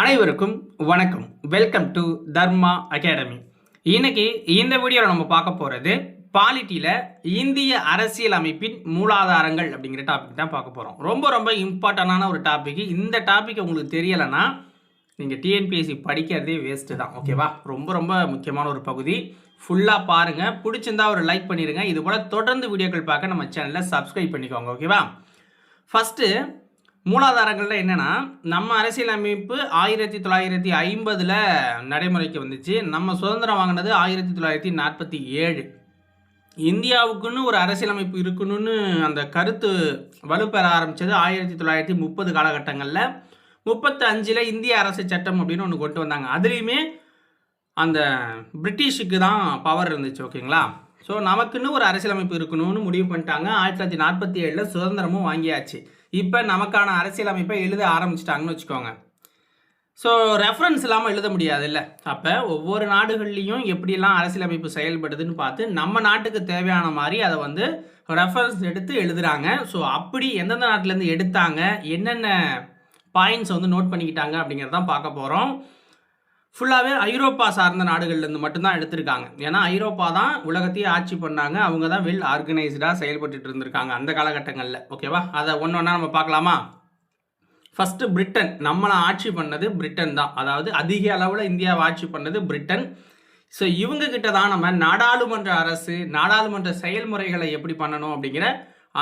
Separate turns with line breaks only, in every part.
அனைவருக்கும் வணக்கம். Welcome to Dharma academy இன்னைக்கு இந்த வீடியோவில் நம்ம பார்க்க போகிறது பாலிட்டியில் இந்திய அரசியல் அமைப்பின் மூலாதாரங்கள் அப்படிங்கிற டாபிக் தான் பார்க்க போகிறோம் ரொம்ப ரொம்ப இம்பார்ட்டண்டான ஒரு டாபிக் இந்த டாபிக் உங்களுக்கு தெரியலைன்னா நீங்கள் டிஎன்பிஎஸ்சி படிக்கிறதே வேஸ்ட்டு தான். ஓகேவா ரொம்ப ரொம்ப முக்கியமான ஒரு பகுதி. ஃபுல்லாக பாருங்கள் பிடிச்சிருந்தா ஒரு லைக் பண்ணிடுங்க இது போல் தொடர்ந்து வீடியோக்கள் பார்க்க நம்ம சேனலில் சப்ஸ்கிரைப் பண்ணிக்கோங்க. ஓகேவா ஃபஸ்ட்டு மூலாதாரங்களில் என்னென்னா நம்ம அரசியலமைப்பு ஆயிரத்தி தொள்ளாயிரத்தி ஐம்பதில் நடைமுறைக்கு வந்துச்சு. நம்ம சுதந்திரம் வாங்கினது ஆயிரத்தி தொள்ளாயிரத்தி நாற்பத்தி ஏழு. இந்தியாவுக்குன்னு ஒரு அரசியலமைப்பு இருக்கணும்னு அந்த கருத்து வலுப்பெற ஆரம்பித்தது ஆயிரத்தி தொள்ளாயிரத்தி முப்பது காலகட்டங்களில். முப்பத்தி அஞ்சில் இந்திய அரசு சட்டம் அப்படின்னு ஒன்று கொண்டு வந்தாங்க. அதுலேயுமே அந்த பிரிட்டிஷுக்கு தான் பவர் இருந்துச்சு ஓகேங்களா? ஸோ நமக்குன்னு ஒரு அரசியலமைப்பு இருக்கணும்னு முடிவு பண்ணிட்டாங்க. ஆயிரத்தி தொள்ளாயிரத்தி நாற்பத்தி ஏழில் சுதந்திரமும் வாங்கியாச்சு. இப்போ நமக்கான அரசியலமைப்பை எழுத ஆரம்பிச்சிட்டாங்கன்னு வச்சுக்கோங்க. ஸோ ரெஃபரன்ஸ் இல்லாமல் எழுத முடியாது இல்லை அப்போ ஒவ்வொரு நாடுகள்லேயும் எப்படியெல்லாம் அரசியலமைப்பு செயல்படுதுன்னு பார்த்து நம்ம நாட்டுக்கு தேவையான மாதிரி அதை வந்து ரெஃபரன்ஸ் எடுத்து எழுதுகிறாங்க ஸோ அப்படி எந்தெந்த நாட்டிலேருந்து எடுத்தாங்க என்னென்ன பாயிண்ட்ஸ் வந்து நோட் பண்ணிக்கிட்டாங்க அப்படிங்கிறதான் பார்க்க போகிறோம் ஃபுல்லாகவே ஐரோப்பா சார்ந்த நாடுகள்லேருந்து மட்டும்தான் எடுத்திருக்காங்க. ஏன்னா ஐரோப்பா தான் உலகத்தையே ஆட்சி பண்ணாங்க. அவங்க தான் வெல் ஆர்கனைஸ்டாக செயல்பட்டு இருந்திருக்காங்க அந்த காலகட்டங்களில். ஓகேவா? அதை ஒன்று ஒன்றா நம்ம பார்க்கலாமா? ஃபஸ்ட்டு பிரிட்டன் நம்மளை ஆட்சி பண்ணது பிரிட்டன் தான். அதாவது அதிக அளவில் இந்தியாவை ஆட்சி பண்ணது பிரிட்டன் ஸோ இவங்கக்கிட்ட தான் நம்ம நாடாளுமன்ற அரசு நாடாளுமன்ற செயல்முறைகளை எப்படி பண்ணணும் அப்படிங்கிற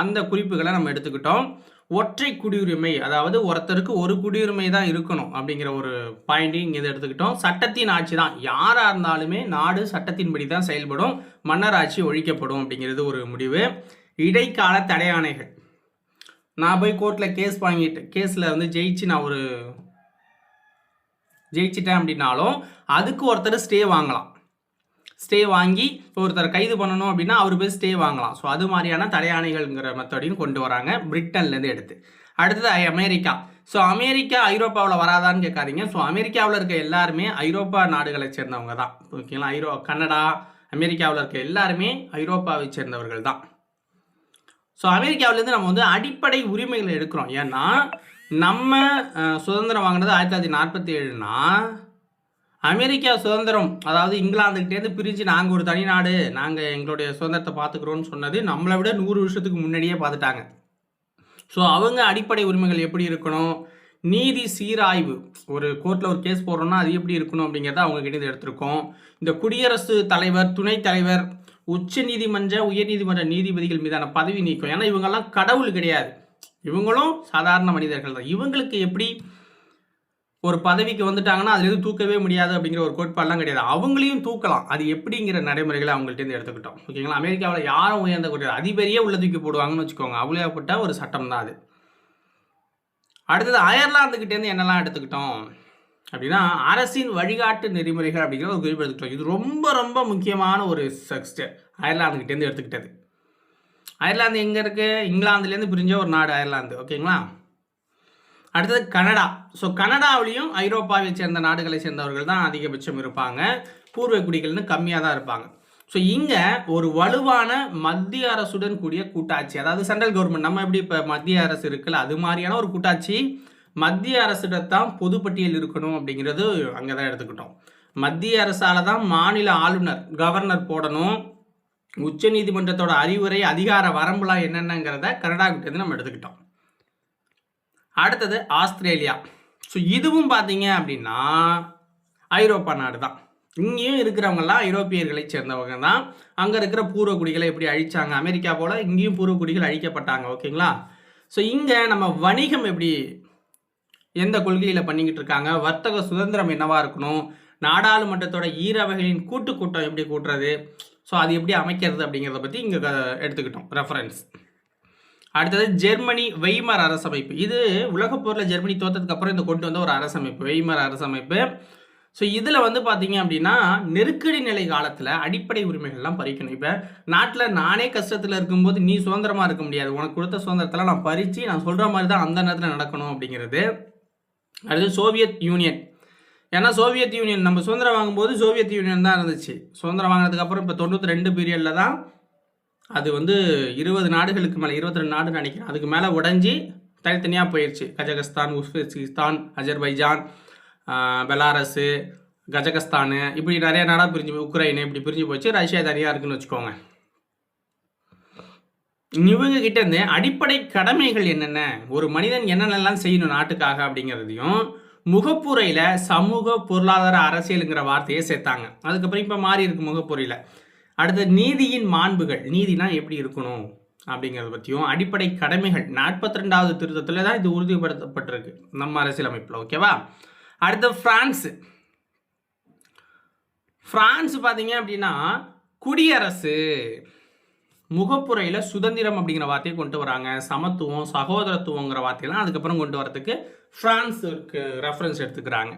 அந்த குறிப்புகளை நம்ம எடுத்துக்கிட்டோம். ஒற்றை குடியுரிமை அதாவது ஒருத்தருக்கு ஒரு குடியுரிமை தான் இருக்கணும் அப்படிங்கிற ஒரு பாயிண்டையும் இங்கே எடுத்துக்கிட்டோம். சட்டத்தின் ஆட்சி தான். யாராக இருந்தாலுமே நாடு சட்டத்தின்படி தான் செயல்படும். மன்னர் ஆட்சி ஒழிக்கப்படும் அப்படிங்கிறது ஒரு முடிவு. இடைக்கால தடையாணைகள் நான் போய் கோர்ட்டில் கேஸ் வாங்கிட்டு கேஸில் வந்து ஜெயிச்சு நான் ஒரு ஜெயிச்சிட்டேன் அப்படின்னாலும் அதுக்கு ஒருத்தர் ஸ்டே வாங்கலாம். ஸ்டே வாங்கி இப்போ ஒருத்தர் கைது பண்ணணும் அப்படின்னா அவர் போய் ஸ்டே வாங்கலாம். ஸோ அது மாதிரியான தடையாணைகள்ங்கிற மெத்தடையும் கொண்டு வராங்க. பிரிட்டன்லேருந்து எடுத்து. அடுத்தது ஐ- அமெரிக்கா. ஸோ அமெரிக்கா ஐரோப்பாவில் வராதான்னு கேட்காதீங்க. ஸோ அமெரிக்காவில் இருக்க எல்லாருமே ஐரோப்பா நாடுகளை சேர்ந்தவங்க தான். ஓகேங்களா? ஐரோ கனடா அமெரிக்காவில் இருக்க எல்லாருமே ஐரோப்பாவை சேர்ந்தவர்கள் தான். ஸோ அமெரிக்காவிலேருந்து நம்ம வந்து அடிப்படை உரிமைகளை எடுக்கிறோம். ஏன்னா நம்ம சுதந்திரம் வாங்கினது ஆயிரத்தி தொள்ளாயிரத்தி நாற்பத்தி ஏழுனா அமெரிக்கா சுதந்திரம் அதாவது இங்கிலாந்துக்கிட்டேருந்து பிரிஞ்சு நாங்கள் ஒரு தனி நாடு நாங்கள் எங்களுடைய சுதந்திரத்தை பார்த்துக்குறோம்னு சொன்னது நம்மளை விட நூறு வருஷத்துக்கு முன்னாடியே பார்த்துட்டாங்க. ஸோ அவங்க அடிப்படை உரிமைகள் எப்படி இருக்கணும்? நீதி சீராய்வு. ஒரு கோர்ட்டில் ஒரு கேஸ் போடுறோம்னா அது எப்படி இருக்கணும் அப்படிங்கிறத அவங்க கிட்ட எடுத்திருக்கோம். இந்த குடியரசு தலைவர் துணைத் தலைவர் உச்ச நீதிமன்ற உயர்நீதிமன்ற நீதிபதிகள் மீதான பதவி நீக்கம். ஏன்னா இவங்கெல்லாம் கடவுள் கிடையாது. இவங்களும் சாதாரண மனிதர்கள் தான். இவங்களுக்கு எப்படி ஒரு பதவிக்கு வந்துட்டாங்கன்னா அதுலேருந்து தூக்கவே முடியாது அப்படிங்கிற ஒரு கோட்பாடுலாம் கிடையாது. அவங்களையும் தூக்கலாம். அது எப்படிங்கிற நடைமுறைகளை அவங்கள்ட்டேருந்து எடுத்துக்கிட்டோம். ஓகேங்களா? அமெரிக்காவில் யாரும் உயர்ந்த ஒரு அதிபரியே உள்ள தூக்கி போடுவாங்கன்னு வச்சுக்கோங்க. அவ்வளோப்பட்ட ஒரு சட்டம் தான் அது. அடுத்தது அயர்லாந்துக்கிட்டேருந்து என்னெல்லாம் எடுத்துக்கிட்டோம்? அப்படின்னா அரசின் வழிகாட்டு நெறிமுறைகள் அப்படிங்கிற ஒரு குறிப்பு எடுத்துக்கிட்டோம். இது ரொம்ப ரொம்ப முக்கியமான ஒரு சக்ஸ்ட் அயர்லாந்துக்கிட்டேருந்து எடுத்துக்கிட்டது. அயர்லாந்து எங்கே இருக்குது இங்கிலாந்துலேருந்து பிரிஞ்ச ஒரு நாடு அயர்லாந்து. ஓகேங்களா? அடுத்தது கனடா. ஸோ கனடாவிலையும் ஐரோப்பாவை சேர்ந்த நாடுகளை சேர்ந்தவர்கள் தான் அதிகபட்சம் இருப்பாங்க. பூர்வ குடிகள்னு கம்மியாக தான் இருப்பாங்க. ஸோ இங்கே ஒரு வலுவான மத்திய அரசுடன் கூடிய கூட்டாட்சி அதாவது சென்ட்ரல் கவர்மெண்ட் நம்ம எப்படி இப்போ மத்திய அரசு இருக்குல்ல அது மாதிரியான ஒரு கூட்டாட்சி மத்திய அரசிடத்தான் பொதுப்பட்டியல் இருக்கணும் அப்படிங்கிறது அங்கே தான் எடுத்துக்கிட்டோம். மத்திய அரசால் தான் மாநில ஆளுநர் கவர்னர் போடணும். உச்ச நீதிமன்றத்தோட அறிவுரை அதிகார வரம்புலாம் என்னென்னங்கிறத கனடா கிட்டேருந்து நம்ம எடுத்துக்கிட்டோம். அடுத்தது ஆஸ்திரேலியா. ஸோ இதுவும் பார்த்தீங்க அப்படின்னா ஐரோப்பா நாடு தான். இங்கேயும் இருக்கிறவங்கெல்லாம் ஐரோப்பியர்களை சேர்ந்தவங்க தான். அங்கே இருக்கிற பூர்வக்குடிகளை எப்படி அழிச்சாங்க? அமெரிக்கா போல் இங்கேயும் பூர்வக்குடிகள் அழிக்கப்பட்டாங்க ஓகேங்களா? ஸோ இங்கே நம்ம வணிகம் எப்படி எந்த கொள்கையில் பண்ணிக்கிட்டு இருக்காங்க? வர்த்தக சுதந்திரம் என்னவாக இருக்கணும்? நாடாளுமன்றத்தோட ஈரவைகளின் கூட்டு கூட்டம் எப்படி கூட்டுறது? ஸோ அது எப்படி அமைக்கிறது அப்படிங்கிறத பற்றி இங்கே எடுத்துக்கிட்டோம். ரெஃபரன்ஸ் அடுத்தது ஜெர்மனி வெய்மர் அரசமைப்பு. இது உலகப் போரில் ஜெர்மனி தோத்ததுக்கு அப்புறம் இந்த கொண்டு வந்த ஒரு அரசமைப்பு வெய்மர் அரசமைப்பு. ஸோ இதில் வந்து பார்த்தீங்க அப்படின்னா நெருக்கடி நிலை காலத்தில் அடிப்படை உரிமைகள்லாம் பறிக்கணும். இப்போ நாட்டில் நானே கஷ்டத்தில் இருக்கும்போது நீ சுதந்திரமாக இருக்க முடியாது. உனக்கு கொடுத்த சுதந்திரத்தெல்லாம் நான் பறித்து நான் சொல்கிற மாதிரி தான் அந்த நேரத்தில் நடக்கணும் அப்படிங்கிறது. அடுத்து சோவியத் யூனியன். ஏன்னா சோவியத் யூனியன் நம்ம சுதந்திரம் வாங்கும்போது சோவியத் யூனியன் தான் இருந்துச்சு. சுதந்திரம் வாங்கினதுக்கப்புறம் இப்போ தொண்ணூற்றி ரெண்டு பீரியடில் தான் அது வந்து இருபது நாடுகளுக்கு மேலே இருபத்தி ரெண்டு நாடு நினைக்கிறேன். அதுக்கு மேலே உடஞ்சி தனித்தனியாக போயிடுச்சு Kazakhstan Uzbekistan Azerbaijan Belarus Kazakhstan. இப்படி நிறைய நாடாக பிரிஞ்சு உக்ரைனு இப்படி பிரிஞ்சு போச்சு. ரஷ்யா தனியாக இருக்குன்னு வச்சுக்கோங்க. இவங்க கிட்டேருந்து அடிப்படை கடமைகள் என்னென்ன? ஒரு மனிதன் என்னென்னலாம் செய்யணும் நாட்டுக்காக அப்படிங்கிறதையும் முகப்புரையில் சமூக பொருளாதார அரசியலுங்கிற வார்த்தையை சேர்த்தாங்க. அதுக்கப்புறம் இப்போ மாறி இருக்கு முகப்புரையில். அடுத்து நீதியின் மாண்புகள். நீதினா எப்படி இருக்கணும்? அப்படிங்கிறத பற்றியும் அடிப்படை கடமைகள். நாற்பத்தி ரெண்டாவது திருத்தத்தில் தான் இது உறுதிப்படுத்தப்பட்டிருக்கு. நம்ம அரசியலமைப்பில் ஓகேவா? அடுத்து பிரான்ஸ் ஃப்ரான்ஸ் பார்த்தீங்க அப்படின்னா குடியரசு முகப்புரையில் சுதந்திரம் அப்படிங்கிற வார்த்தையை கொண்டு வராங்க. சமத்துவம் சகோதரத்துவங்கிற வார்த்தையெல்லாம் அதுக்கப்புறம் கொண்டு வரதுக்கு ஃப்ரான்ஸுக்கு ரெஃபரன்ஸ் எடுத்துக்கிறாங்க.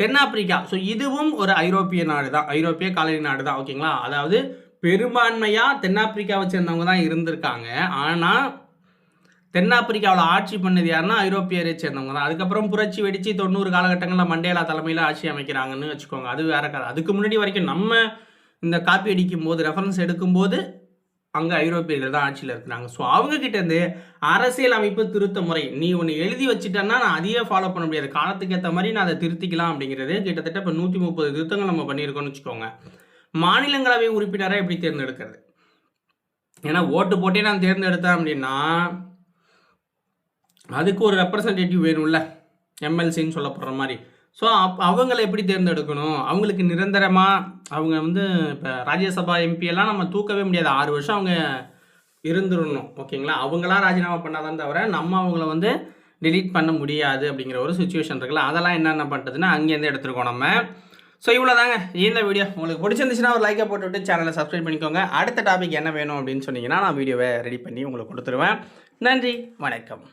தென்னாப்பிரிக்கா. ஸோ இதுவும் ஒரு ஐரோப்பிய நாடு தான் ஐரோப்பிய காலனி நாடு தான் ஓகேங்களா அதாவது பெரும்பான்மையாக தென்னாப்பிரிக்காவை சேர்ந்தவங்க தான் இருந்திருக்காங்க. ஆனால் தென்னாப்பிரிக்காவில் ஆட்சி பண்ணது யாருன்னா ஐரோப்பியரை சேர்ந்தவங்க தான் அதுக்கப்புறம் புரட்சி வெடித்து தொண்ணூறு காலகட்டங்களில் மண்டேலா தலைமையில் ஆட்சி அமைக்கிறாங்கன்னு வச்சுக்கோங்க. அது வேற கதை. அதுக்கு முன்னாடி வரைக்கும் நம்ம இந்த காப்பி அடிக்கும் போது ரெஃபரன்ஸ் எடுக்கும்போது அங்கே ஐரோப்பியர்கள் தான் ஆட்சியில் இருக்கிறாங்க. ஸோ அவங்க கிட்ட இருந்து அரசியல் அமைப்பு திருத்த முறை நீ ஒன்று எழுதி வச்சுட்டேன்னா நான் அதையே ஃபாலோ பண்ண முடியாது. காலத்துக்கு ஏற்ற மாதிரி நான் அதை திருத்திக்கலாம் அப்படிங்கிறது கிட்டத்தட்ட இப்போ நூற்றி முப்பது திருத்தங்கள் நம்ம பண்ணியிருக்கோம்னு வச்சுக்கோங்க. மாநிலங்களவை உறுப்பினரை எப்படி தேர்ந்தெடுக்கிறது? ஏன்னா ஓட்டு போட்டே நான் தேர்ந்தெடுத்தேன் அப்படின்னா அதுக்கு ஒரு ரெப்ரசன்டேட்டிவ் வேணும்ல. எம்எல்சின்னு சொல்லப்படுற மாதிரி. ஸோ அப் அவங்கள எப்படி தேர்ந்தெடுக்கணும்? அவங்களுக்கு நிரந்தரமாக அவங்க வந்து இப்போ ராஜ்யசபா எம்பியெல்லாம் எல்லாம் நம்ம தூக்கவே முடியாது. ஆறு வருஷம் அவங்க இருந்துடணும் ஓகேங்களா? அவங்களாம் ராஜினாமா பண்ணாதான் தவிர நம்ம அவங்கள வந்து டிலீட் பண்ண முடியாது அப்படிங்கிற ஒரு சுச்சுவேஷன் இருக்குல்ல. அதெல்லாம் என்னென்ன பண்ணுறதுன்னா அங்கேருந்து எடுத்துருக்கோம் நம்ம. ஸோ இவ்வளோ தாங்க இந்த வீடியோ உங்களுக்கு பிடிச்சிருந்துச்சுன்னா ஒரு லைக்கை போட்டுவிட்டு சேனலை சப்ஸ்கிரைப் பண்ணிக்கோங்க. அடுத்த டாபிக் என்ன வேணும் அப்படின்னு சொன்னீங்கன்னா நான் வீடியோவை ரெடி பண்ணி உங்களுக்கு கொடுத்துருவேன். நன்றி. வணக்கம்.